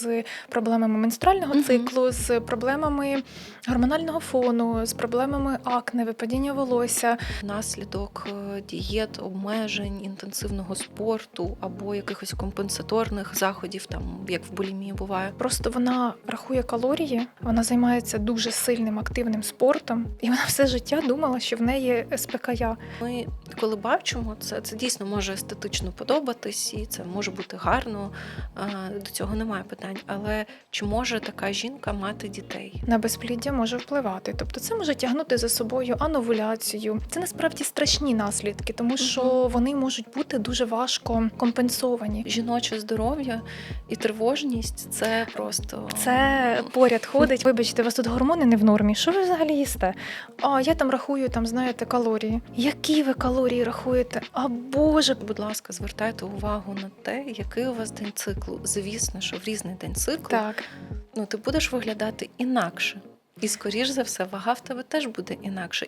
з проблемами менструального циклу, з проблемами гормонального фону, з проблемами акне, випадіння волосся. Внаслідок е, дієт, обмежень, інтенсивного спорту або якихось компенсаторних заходів, там як в булімії буває. Просто вона рахує калорії, вона займається дуже сильним активним спортом, і вона все життя думала, що в неї СПКЯ. Ми коли бачимо це, це дійсно може естетично подобатись, і це може бути гарно. До цього немає питань. Але чи може така жінка мати дітей? на безпліддя може впливати. Тобто це може тягнути за собою ановуляцію. Це насправді страшні наслідки, тому що вони можуть бути дуже важко компенсовані. Жіноче здоров'я і тривожність це просто Це поряд ходить. Вибачте, у вас тут гормони не в нормі. Що ви взагалі їсте? А я там рахую, там знаєте, калорії. Які ви калорії рахуєте? А боже, Будь ласка, звертайте увагу на те, який у вас день циклу. Звісно, що в різний день циклу так. ну ти будеш виглядати інакше. І скоріш за все, вага в тебе теж буде інакше.